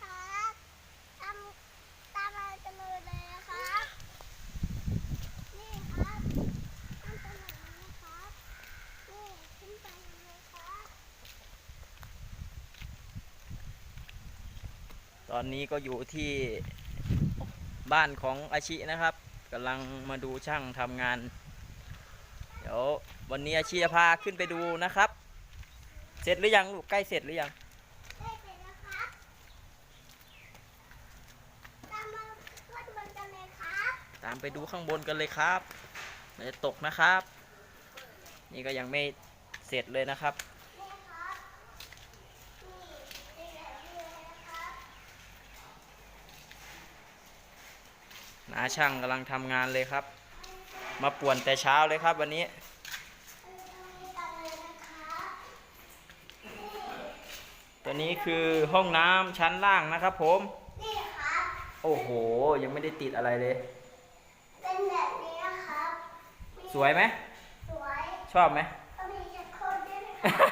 ครับตามตามมาจะมือเลยนะครับ นี่ครับขึ้นไปแบบนี้นะครับ นี่ขึ้นไปเลยครับ ตอนนี้ก็อยู่ที่บ้านของอาชินะครับกำลังมาดูช่างทำงาน เดี๋ยววันนี้อาชิจะพาขึ้นไปดูนะครับ เสร็จหรือยังลูกใกล้เสร็จหรือยัง ได้เสร็จแล้วครับ ตามมาวัดบนกันเลยครับ ตามไปดูข้างบนกันเลยครับ มันจะตกนะครับ นี่ก็ยังไม่เสร็จเลยนะครับนี่ครับนี่เป็นแบบนี้เลยนะครับ นาช่างกำลังทำงานเลยครับ มาป่วนแต่เช้าเลยครับวันนี้ตัวนี้คือห้องน้ำชั้นล่างนะครับผม นี่ครับ โอ้โห ยังไม่ได้ติดอะไรเลย เป็นแบบนี้นะครับ สวยไหม สวยชอบไหม ก็มีชักโครกด้วยนะครับ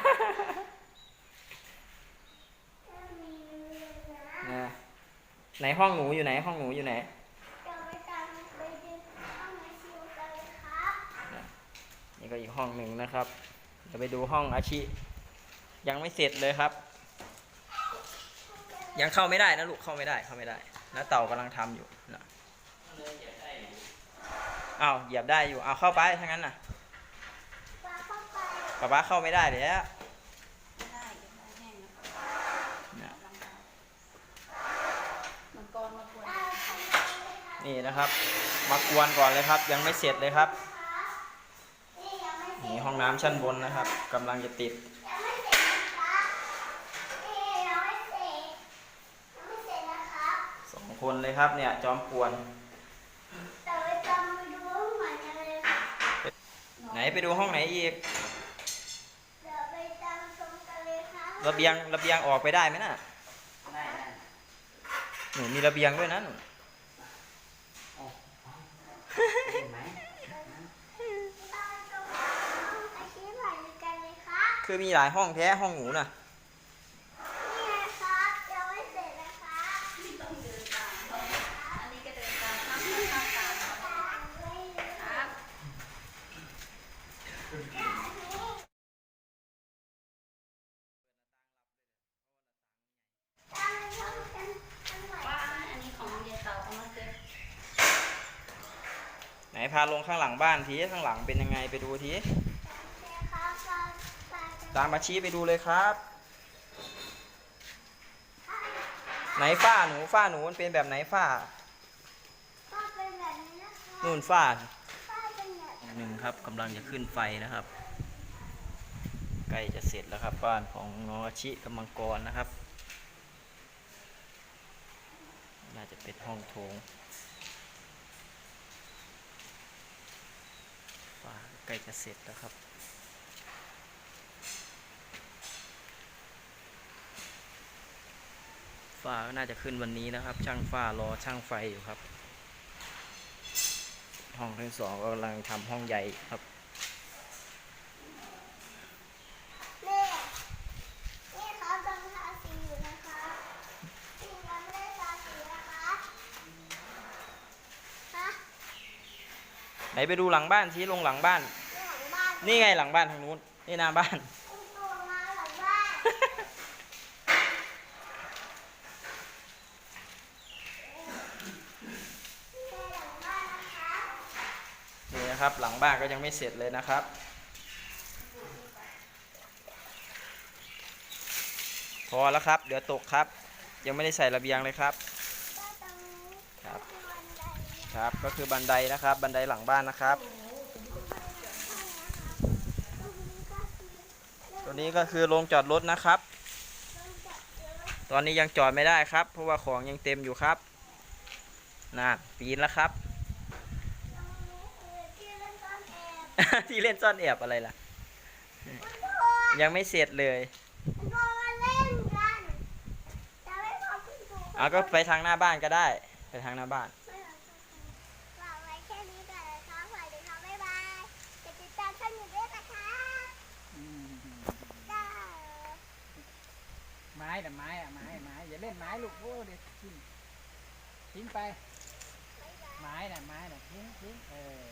ก็มีนะนะไหนห้องหนูอยู่ไหน ห้องหนูอยู่ไหนเดี๋ยวไปตามไปดูห้องไอซียูกันเลยครับนี่ก็อีกห้องหนึ่งนะครับ เดี๋ยวไปดูห้องอาชิ ยังไม่เสร็จเลยครับ ยังเข้าไม่ได้นะลูกเข้าไม่ได้เข้าไม่ได้นะเต่ากำลังทำอยู่นะอ้า วเหยียบได้อยู่เอาเข้าไปถ้างั้นน่ะปลาเข้าไปป๊าป๊าเข้าไม่ได้เลยอะไม่ได้เดี๋ยวมันแห้งนะนะลำบากมันกรมาควรตามทำงานเลยครับนี่นะครับ มากวนก่อนเลยครับ ยังไม่เสร็จเลยครับนี่ยังไม่เสร็จนี่ห้องน้ำชั้นบนนะครับกำลังจะติดยังไม่เสร็จนะครับนี่ยังไม่เสร็จยังไม่เสร็จนะครับ สองคนเลยครับเนี่ยจอมปวน แต่ไปตามไปดูห้องใหม่กันเลยครับ ไห นไปดูห้องไหนอีกเดี๋ยวไปตามชมกันเลยครับระเบียงระเบียงออกไปได้ไหมน่ะได้ได้หนูมีระเบียงด้วยนะหนูเห็นไหมตามชมห้องอาชีพใหม่กันเลยครับคือมีหลายห้องแท้ห้องหนูน่ะ นี่นะครับยังไม่เสร็จนะครับ ไม่ต้องเดินตามอันนี้ก็เดินตามข้ามข้ามตาม ตามไว้เลย ครับ ตามชมกันกันใหม่ ว่าอันนี้ของยายเต่าเอามาเก็บ ไห นพาลงข้างหลังบ้านทีข้างหลังเป็นยังไงไปดูทีนะครับตามตามตามมาชี้ไปดูเลยครับ ไหนฝ้าหนูฝ้าหนูมันเป็นแบบไหนฝ้าก็เป็นแบบนี้นะคะนู่นฝ้าป้าเป็นแบบนี้หนึ่งครับกำลังจะขึ้นไฟนะครับใกล้จะเสร็จแล้วครับบ้านของน้องอาชิกับมังกรนะครับ น่าจะเป็นห้องโถงฝ้า ใกล้จะเสร็จแล้วครับ ฝ้าก็น่าจะขึ้นวันนี้นะครับ ช่างฝ้ารอช่างไฟอยู่ครับ ห้องที่สองกำลังทำห้องใหญ่ครับนี่นี่เขากำลังทาสีอยู่นะคะนี่ยังไม่ได้ทาสีนะคะฮะไหนไปดูหลังบ้านชี้ลงหลังบ้าน นี่ไงหลังบ้านทางนู้น นี่หน้าบ้านคุณตัวมบ้านนี่หลังบ้านะคะนี่นะครับ หลังบ้านก็ยังไม่เสร็จเลยนะครับ พอแล้วครับ เดี๋ยวตกครับ ยังไม่ได้ใส่ระเบียงเลยครับ ครับ ครับ ก็คือบันไดนะครับ บันไดหลังบ้านนะครับ ตัวนี้ก็คือโรงจอดรถนะครับ ตอนนี้ยังจอดไม่ได้ครับ เพราะว่าของยังเต็มอยู่ครับน่าปีนแล้วครับ ที่เล่นซ่อนแอบอะไรล่ะ ยังไม่เสร็จเลยเอาก็ไปทางหน้าบ้านก็ได้ ไปทางหน้าบ้าน ไม้น่ะไม้อะไม้ไม้อย่าเล่นไม้ลูกโอ้เดี๋ยวทิ้งทิ้งไป ไม้น่ะไม้น่ะทิ้งทิ้งเออ